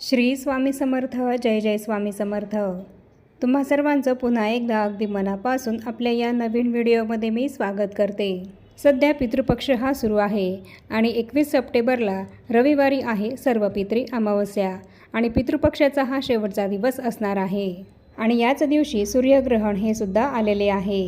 श्री स्वामी समर्थ जय जय स्वामी समर्थ. तुम्हा सर्वांचं पुन्हा एकदा अगदी मनापासून आपल्या या नवीन व्हिडिओमध्ये मी स्वागत करते. सध्या पितृपक्ष हा सुरू आहे आणि एकवीस सप्टेंबरला रविवारी आहे सर्व पित्री अमावस्या आणि पितृपक्षाचा हा शेवटचा दिवस असणार आहे. आणि याच दिवशी सूर्यग्रहण हे सुद्धा आलेले आहे.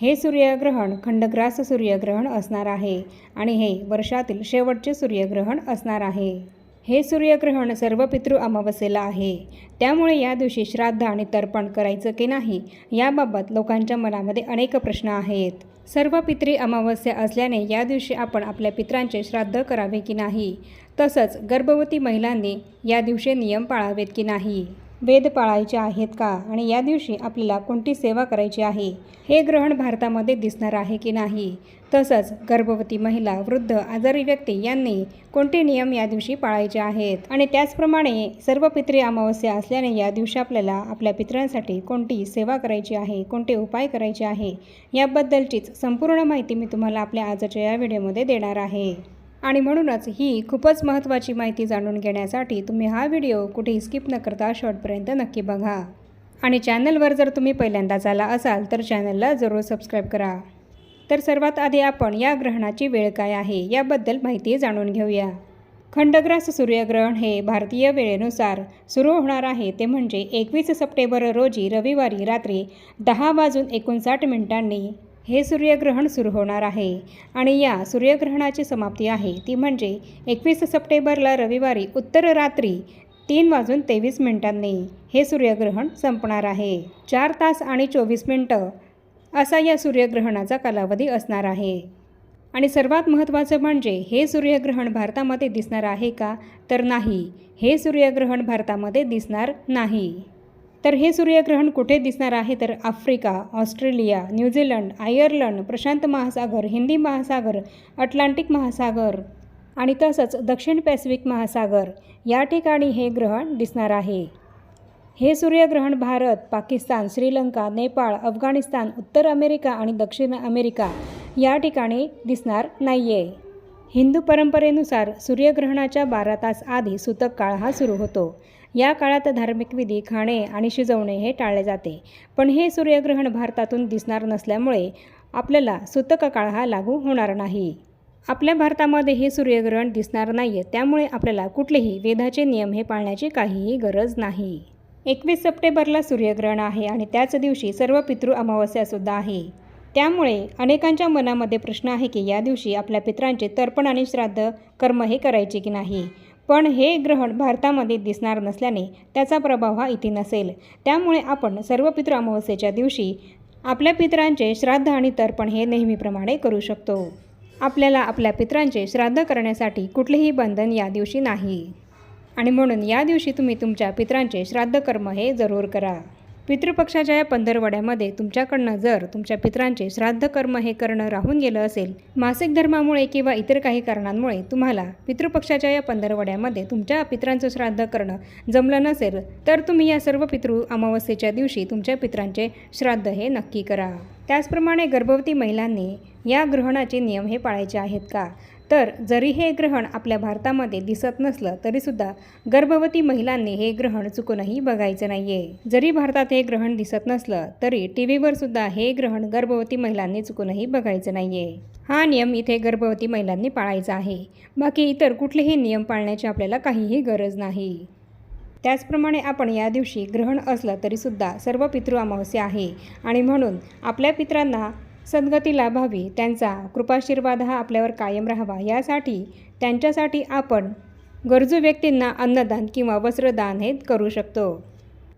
हे सूर्यग्रहण खंडग्रास सूर्यग्रहण असणार आहे आणि हे वर्षातील शेवटचे सूर्यग्रहण असणार आहे. हे सूर्यग्रहण सर्व पितृ अमावस्येला आहे. त्यामुळे या दिवशी श्राद्ध आणि तर्पण करायचं की नाही याबाबत लोकांच्या मनामध्ये अनेक प्रश्न आहेत. सर्व पित्री अमावस्या असल्याने या दिवशी आपण आपल्या पित्रांचे श्राद्ध करावे की नाही? तसंच गर्भवती महिलांनी या दिवशी नियम पाळावेत की नाही? वेद पाळायचे आहेत का? आणि या दिवशी आपल्याला कोणती सेवा करायची आहे? हे ग्रहण भारतामध्ये दिसणार आहे की नाही? तसंच गर्भवती महिला वृद्ध आजारी व्यक्ती यांनी कोणते नियम या दिवशी पाळायचे आहेत? आणि त्याचप्रमाणे सर्व पित्री अमावस्या असल्याने या दिवशी आपल्याला आपल्या पित्रांसाठी कोणती सेवा करायची आहे? कोणते उपाय करायचे आहे? याबद्दलचीच संपूर्ण माहिती मी तुम्हाला आपल्या आजच्या या व्हिडिओमध्ये देणार आहे. आणि म्हणूनच ही खूपच महत्त्वाची माहिती जाणून घेण्यासाठी तुम्ही हा व्हिडिओ कुठेही स्किप न करता शॉर्टपर्यंत नक्की बघा. आणि चॅनलवर जर तुम्ही पहिल्यांदाच आला असाल तर चॅनलला जरूर सबस्क्राईब करा. तर सर्वात आधी आपण या ग्रहणाची वेळ काय आहे याबद्दल माहिती जाणून घेऊया. खंडग्रास सूर्यग्रहण हे भारतीय वेळेनुसार सुरू होणार आहे. ते म्हणजे एकवीस सप्टेंबर रोजी रविवारी रात्री दहा वाजून एकोणसाठ मिनिटांनी हे सूर्यग्रहण सुरू होणार आहे. आणि या सूर्यग्रहणाची समाप्ती आहे. ती म्हणजे एकवीस सप्टेंबरला रविवारी उत्तर रात्री तीन वाजून तेवीस मिनिटांनी हे सूर्यग्रहण संपणार आहे. चार तास आणि चोवीस मिनटं असा या सूर्यग्रहणाचा कालावधी असणार आहे. आणि सर्वात महत्त्वाचं म्हणजे हे सूर्यग्रहण भारतामध्ये दिसणार आहे का? तर नाही. हे सूर्यग्रहण भारतामध्ये दिसणार नाही. तर हे सूर्यग्रहण कुठे दिसणार आहे? तर Africa Australia New Zealand Ireland Prashant महासागर हिंदी महासागर अटलांटिक महासागर आणि तसंच दक्षिण पॅसिफिक महासागर. या ठिकाणी हे ग्रहण दिसणार आहे. हे सूर्यग्रहण भारत पाकिस्तान श्रीलंका नेपाळ अफगाणिस्तान उत्तर अमेरिका आणि दक्षिण अमेरिका या ठिकाणी दिसणार नाही आहे हिंदू परंपरेनुसार सूर्यग्रहणाच्या बारा तास आधी सूतक काळ हा सुरू होतो. या काळात धार्मिक विधी खाणे आणि शिजवणे हे टाळले जाते. पण हे सूर्यग्रहण भारतातून दिसणार नसल्यामुळे आपल्याला सूतक काळ हा लागू होणार नाही. आपल्या भारतामध्ये हे सूर्यग्रहण दिसणार नाही आहे त्यामुळे आपल्याला कुठलेही वेदाचे नियम हे पाळण्याची काहीही गरज नाही. एकवीस सप्टेंबरला सूर्यग्रहण आहे आणि त्याच दिवशी सर्व पितृ अमावस्यासुद्धा आहे. त्यामुळे अनेकांच्या मनामध्ये प्रश्न आहे की या दिवशी आपल्या पित्रांचे तर्पण आणि श्राद्ध कर्म हे करायचे की नाही? पण हे ग्रहण भारतामध्ये दिसणार नसल्याने त्याचा प्रभाव हा इथे नसेल. त्यामुळे आपण सर्व पितृ अमावस्येच्या दिवशी आपल्या पितरांचे श्राद्ध आणि तर्पण हे नेहमीप्रमाणे करू शकतो. आपल्याला आपल्या पित्रांचे श्राद्ध करण्यासाठी कुठलेही बंधन या दिवशी नाही. आणि म्हणून या दिवशी तुम्ही तुमच्या पित्रांचे श्राद्ध कर्म हे जरूर करा. पितृपक्षाच्या या पंधरवड्यामध्ये तुमच्याकडनं जर तुमच्या पित्रांचे श्राद्ध कर्म हे करणं राहून गेलं असेल मासिक धर्मामुळे किंवा इतर काही कारणांमुळे तुम्हाला पितृपक्षाच्या या पंधरवड्यामध्ये तुमच्या पित्रांचं श्राद्ध करणं जमलं नसेल तर तुम्ही या सर्व पितृ अमावस्येच्या दिवशी तुमच्या पित्रांचे श्राद्ध हे नक्की करा. त्याचप्रमाणे गर्भवती महिलांनी या ग्रहणाचे नियम हे पाळायचे आहेत का? तर जरी हे ग्रहण आपल्या भारतामध्ये दिसत नसलं तरीसुद्धा गर्भवती महिलांनी हे ग्रहण चुकूनही बघायचं नाही आहे जरी भारतात हे ग्रहण दिसत नसलं तरी टी व्हीवरसुद्धा हे ग्रहण गर्भवती महिलांनी चुकूनही बघायचं नाही आहे हा नियम इथे गर्भवती महिलांनी पाळायचा आहे. बाकी इतर कुठलेही नियम पाळण्याची आपल्याला काहीही गरज नाही. त्याचप्रमाणे आपण या दिवशी ग्रहण असलं तरीसुद्धा सर्व पितृ अमावस्या आहे. आणि म्हणून आपल्या पित्रांना सद्गती लाभावी त्यांचा कृपाशीर्वाद हा आपल्यावर कायम राहावा. यासाठी त्यांच्यासाठी आपण गरजू व्यक्तींना अन्नदान किंवा वस्त्रदान हे करू शकतो.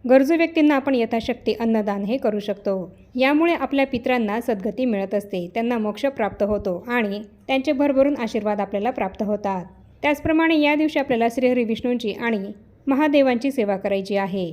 गरजू व्यक्तींना आपण यथाशक्ती अन्नदान हे करू शकतो. यामुळे आपल्या पित्रांना सद्गती मिळत असते त्यांना मोक्ष प्राप्त होतो आणि त्यांचे भरभरून आशीर्वाद आपल्याला प्राप्त होतात. त्याचप्रमाणे या दिवशी आपल्याला श्रीहरी विष्णूंची आणि महादेवांची सेवा करायची आहे.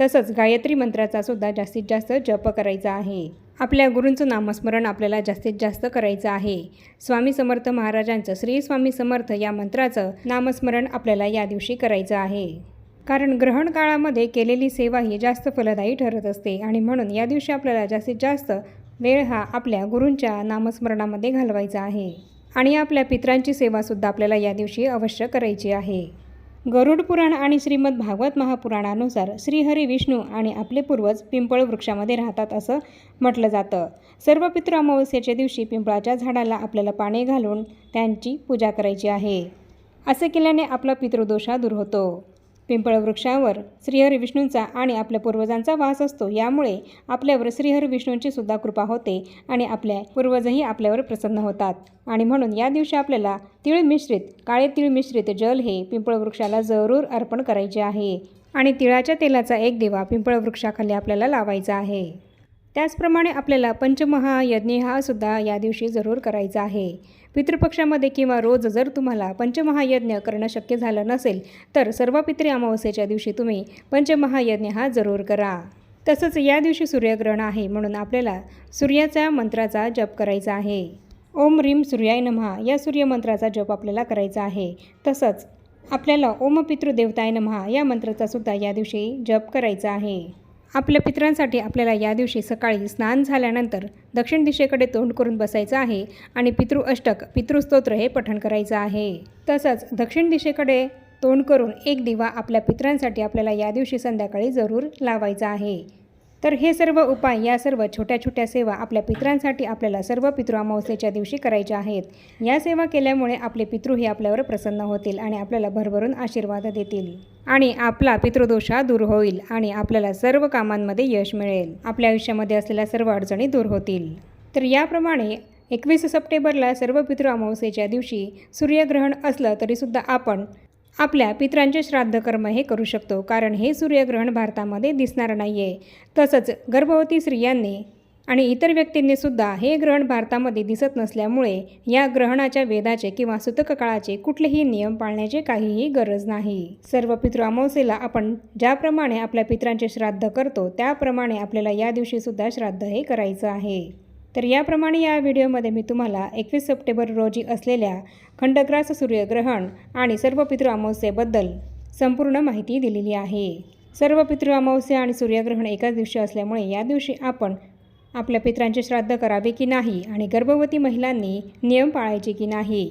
तसंच गायत्री मंत्राचा सुद्धा जास्तीत जास्त जप करायचा आहे. आपल्या गुरूंचं नामस्मरण आपल्याला जास्तीत जास्त करायचं आहे. स्वामी समर्थ महाराजांचं श्री स्वामी समर्थ या मंत्राचं नामस्मरण आपल्याला या दिवशी करायचं आहे. कारण ग्रहण काळामध्ये केलेली सेवा ही जास्त फलदायी ठरत असते आणि म्हणून या दिवशी आपल्याला जास्तीत जास्त वेळ हा आपल्या गुरूंच्या नामस्मरणामध्ये घालवायचा आहे. आणि आपल्या पित्रांची सेवासुद्धा आपल्याला या दिवशी अवश्य करायची आहे. गरुड पुराण आणि श्रीमद भागवत महापुराणानुसार श्रीहरी विष्णू आणि आपले पूर्वज पिंपळ वृक्षामध्ये राहतात असं म्हटलं जातं. सर्व पितृ अमावस्येच्या दिवशी पिंपळाच्या झाडाला आपल्याला पाणी घालून त्यांची पूजा करायची आहे. असे केल्याने आपला पितृदोषा दूर होतो. पिंपळ वृक्षावर श्रीहरी विष्णूंचा आणि आपल्या पूर्वजांचा वास असतो. यामुळे आपल्यावर श्रीहरी विष्णूंची सुद्धा कृपा होते आणि आपल्या पूर्वजही आपल्यावर प्रसन्न होतात. आणि म्हणून या दिवशी आपल्याला तिळ मिश्रित काळे तिळ मिश्रित जल हे पिंपळ वृक्षाला जरूर अर्पण करायचे आहे. आणि तिळाच्या तेलाचा एक दिवा पिंपळ वृक्षाखाली आपल्याला लावायचा आहे. त्याचप्रमाणे आपल्याला पंचमहायज्ञ हा सुद्धा या दिवशी जरूर करायचा आहे. पितृपक्षामध्ये किंवा रोज जर तुम्हाला पंचमहायज्ञ करणं शक्य झालं नसेल तर सर्व पितृ अमावस्येच्या दिवशी तुम्ही पंचमहायज्ञ हा जरूर करा. तसंच या दिवशी सूर्यग्रहण आहे म्हणून आपल्याला सूर्याच्या मंत्राचा जप करायचा आहे. ओम रीम सूर्याय नमहा या सूर्यमंत्राचा जप आपल्याला करायचा आहे. तसंच आपल्याला ओम पितृदेवताय नमहा या मंत्राचा सुद्धा या दिवशी जप करायचा आहे. आपल्या पितरांसाठी आपल्याला या दिवशी सकाळी स्नान झाल्यानंतर दक्षिण दिशेकडे तोंड करून बसायचं आहे आणि पितृ अष्टक पितृस्तोत्र हे पठण करायचं आहे. तसंच दक्षिण दिशेकडे तोंड करून एक दिवा आपल्या पितरांसाठी आपल्याला या दिवशी संध्याकाळी जरूर लावायचा आहे. तर हे सर्व उपाय या सर्व छोट्या छोट्या सेवा आपल्या पितरांसाठी आपल्याला सर्व पितृ अमावस्येच्या दिवशी करायच्या आहेत. या सेवा केल्यामुळे आपले पितृ हे आपल्यावर प्रसन्न होतील आणि आपल्याला भरभरून आशीर्वाद देतील. आणि आपला पितृदोषा दूर होईल आणि आपल्याला सर्व कामांमध्ये यश मिळेल. आपल्या आयुष्यामध्ये असलेल्या सर्व अडचणी दूर होतील. तर याप्रमाणे एकवीस सप्टेंबरला सर्व पितृ अमावस्येच्या दिवशी सूर्यग्रहण असलं तरीसुद्धा आपण आपल्या पित्रांचे श्राद्ध कर्म हे करू शकतो कारण हे सूर्यग्रहण भारतामध्ये दिसणार नाही आहे तसंच गर्भवती स्त्रियांनी आणि इतर व्यक्तींनी सुद्धा हे ग्रहण भारतामध्ये दिसत नसल्यामुळे या ग्रहणाच्या वेदाचे किंवा सुतक काळाचे कुठलेही नियम पाळण्याची काहीही गरज नाही. सर्व पितृ अमावस्येला आपण ज्याप्रमाणे आपल्या पितरांचे श्राद्ध करतो त्याप्रमाणे आपल्याला या दिवशी सुद्धा श्राद्ध हे करायचं आहे. तर याप्रमाणे या व्हिडिओमध्ये मी तुम्हाला एकवीस सप्टेंबर रोजी असलेल्या खंडग्रास सूर्यग्रहण आणि सर्व पितृ अमावस्येबद्दल संपूर्ण माहिती दिलेली आहे. सर्व पितृ अमावस्या आणि सूर्यग्रहण एकाच दिवशी असल्यामुळे या दिवशी आपण आपल्या पित्रांचे श्राद्ध करावे की नाही आणि गर्भवती महिलांनी नियम पाळायचे की नाही?